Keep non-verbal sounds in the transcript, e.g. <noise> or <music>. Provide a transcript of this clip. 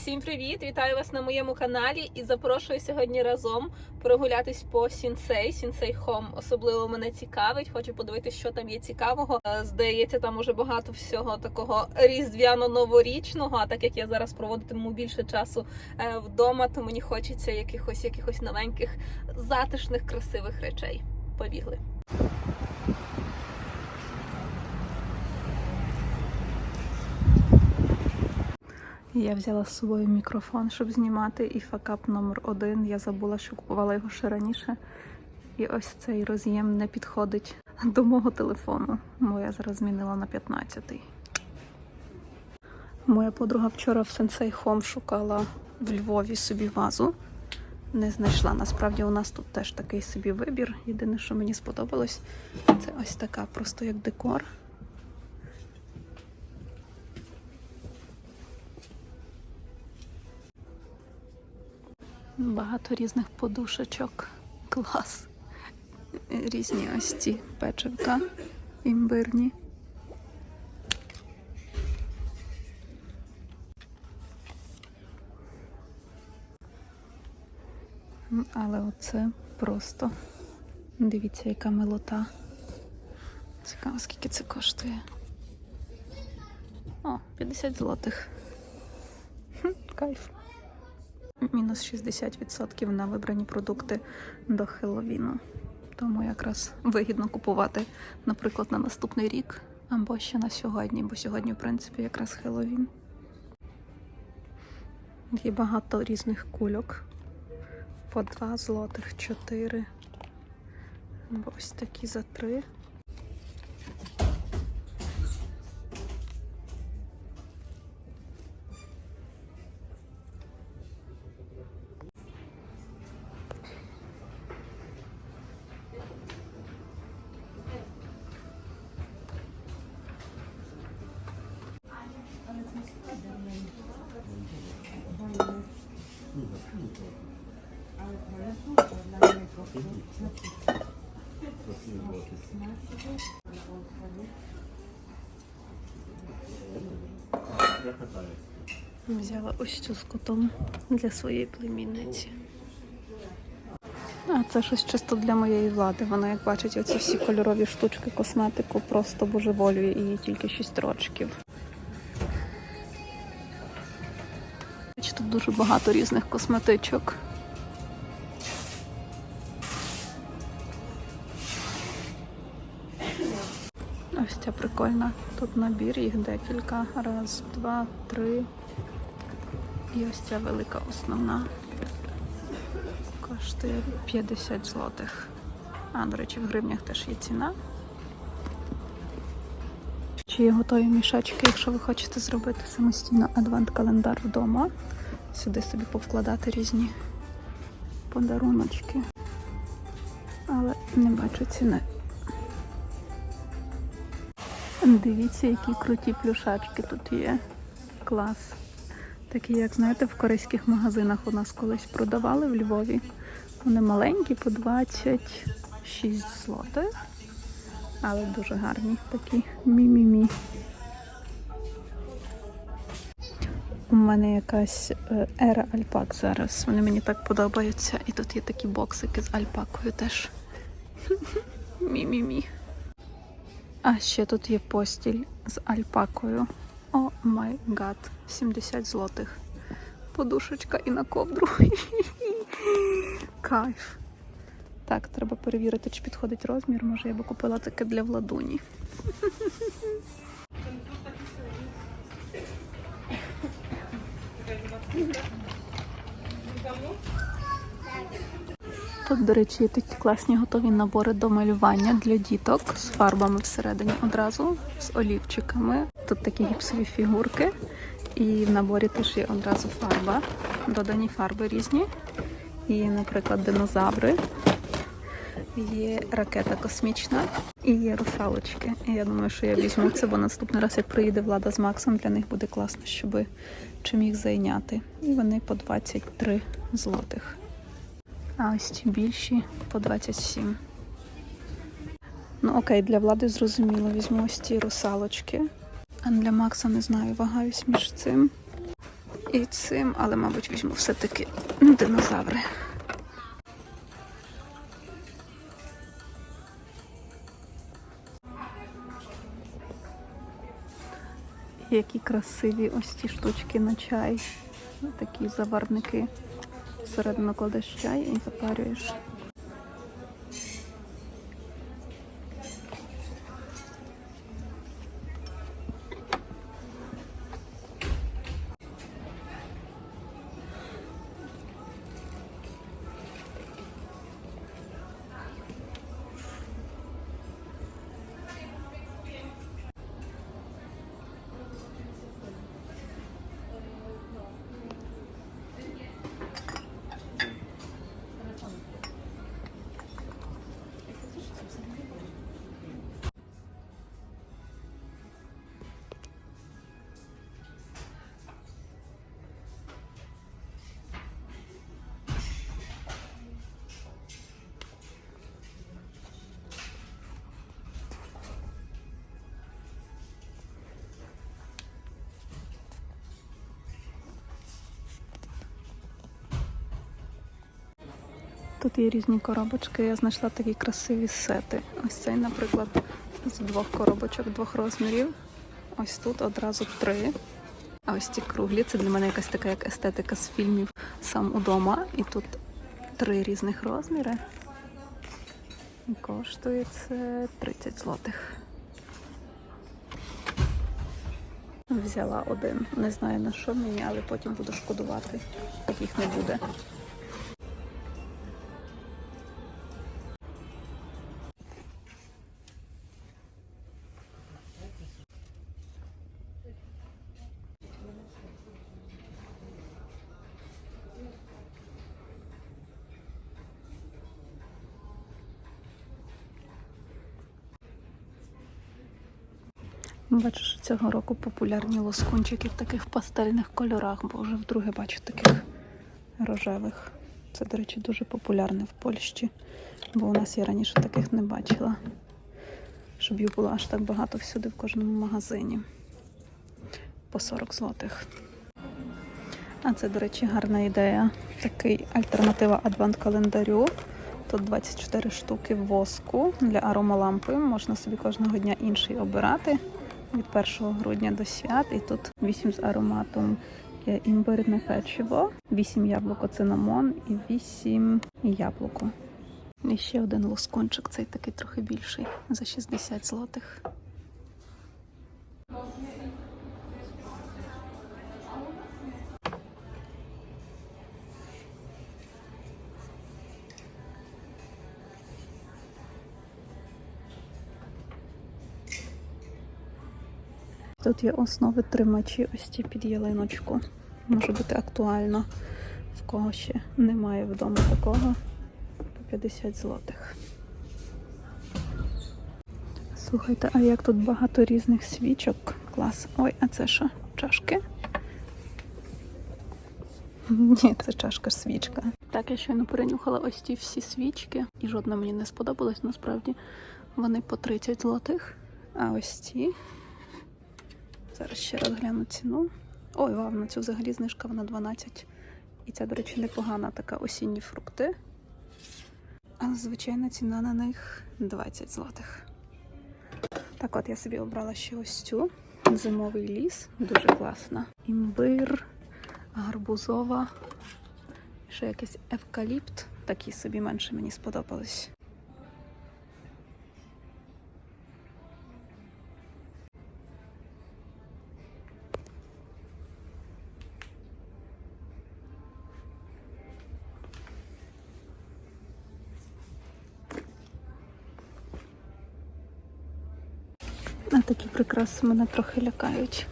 Всім привіт! Вітаю вас на моєму каналі і запрошую сьогодні разом прогулятись по Сінсей, Сінсей Хом. Особливо мене цікавить. Хочу подивитися, що там є цікавого. Е, Здається, там уже багато всього такого різдвяно-новорічного. А так як я зараз проводитиму більше часу е, вдома, то мені хочеться якихось якихось новеньких, затишних, красивих речей. Побігли. Я взяла з собою мікрофон, щоб знімати, і факап номер один. Я забула, що купувала його ще раніше. І ось цей роз'єм не підходить до мого телефону, бо я зараз змінила на 15-й. Моя подруга вчора в Sensei Home шукала в Львові собі вазу. Не знайшла. Насправді у нас тут теж такий собі вибір. Єдине, що мені сподобалось, це ось така, просто як декор. Багато різних подушечок. Клас. Різні ось ці печивка імбирні. Але оце просто. Дивіться, яка милота. Цікаво, скільки це коштує. О, 50 злотих. Кайф. Мінус 60% на вибрані продукти до Хеллоуіну. Тому якраз вигідно купувати, наприклад, на наступний рік або ще на сьогодні, бо сьогодні, в принципі, якраз Хеллоуін. Є багато різних кульок. По 2 злотих, 4. Або ось такі за 3. Взяла ось цю з котом для своєї племінниці. А це щось чисто для моєї влади. Вона, як бачить, оці всі кольорові штучки, косметику просто божеволює і їй тільки 6 рочків. Тут дуже багато різних косметичок. Ця прикольна. Тут набір, їх декілька. Раз, два, три. І ось ця велика основна. Коштує 50 злотих. А, до речі, в гривнях теж є ціна. Чи є готові мішечки, якщо ви хочете зробити самостійно адвент-календар вдома. Сюди собі повкладати різні подаруночки. Але не бачу ціни. Дивіться, які круті плюшачки тут є. Клас. Такі, як знаєте, в корейських магазинах у нас колись продавали в Львові. Вони маленькі, по 26 злотих. Але дуже гарні такі мі-мі-мі. У мене якась е, ера альпак зараз. Вони мені так подобаються. І тут є такі боксики з альпакою теж. <laughs> Мі-мі-мі. А ще тут є постіль з альпакою. О май гад, 70 злотих. Подушечка і на ковдру. <laughs> Кайф. Так, треба перевірити, чи підходить розмір. Може, я би купила таке для владуні. <laughs> Тут, до речі, такі класні готові набори до малювання для діток з фарбами всередині одразу, з олівчиками. Тут такі гіпсові фігурки. І в наборі теж є одразу фарба, додані фарби різні. І, наприклад, динозаври. Є ракета космічна і є русалочки. І я думаю, що я візьму це, бо наступний раз, як приїде влада з Максом, для них буде класно, щоб чим їх зайняти. І вони по 23 злотих. А ось ці більші по 27. Ну окей, для влади зрозуміло, візьму ось ці русалочки. А для Макса не знаю, вагаюсь між цим і цим, але, мабуть, візьму все-таки динозаври. Які красиві ось ці штучки на чай. Такі заварники. Всередину кладеш чай і запарюєш. Тут є різні коробочки. Я знайшла такі красиві сети. Ось цей, наприклад, з двох коробочок, двох розмірів. Ось тут одразу три. А ось ці круглі. Це для мене якась така як естетика з фільмів сам удома. І тут три різних розміри. І коштує це 30 злотих. Взяла один. Не знаю на що мені, але потім буду шкодувати. Таких не буде. Бачу, що цього року популярні лоскунчики в таких пастельних кольорах, бо вже вдруге бачу таких рожевих. Це, до речі, дуже популярне в Польщі, бо у нас я раніше таких не бачила. Щоб їх було аж так багато всюди в кожному магазині. По 40 злотих. А це, до речі, гарна ідея. Такий альтернатива адвант-календарю. Тут 24 штуки воску для аромалампи. Можна собі кожного дня інший обирати від 1 грудня до свят. І тут 8 з ароматом є імбирне печиво, 8 яблуко цинамон і 8 яблуко. І ще один лоскончик, цей такий трохи більший, за 60 злотих. Тут є основи тримачі ось ці під ялиночку. Може бути актуально. В кого ще немає вдома такого. По 50 злотих. Слухайте, а як тут багато різних свічок. Клас. Ой, а це що? Чашки? Ні, це чашка свічка. Так, я щойно перенюхала ось ті всі свічки, і жодна мені не сподобалась насправді. Вони по 30 злотих. А ось ці Зараз ще раз гляну ціну. Ой, вау, на цю взагалі знижка вона 12. І ця, до речі, непогана така осінні фрукти. Але звичайна ціна на них 20 злотих. Так от я собі обрала ще ось цю зимовий ліс. Дуже класна. Імбир, гарбузова, ще якийсь евкаліпт. Такі собі менше мені сподобались. А такі прикраси мене трохи лякають.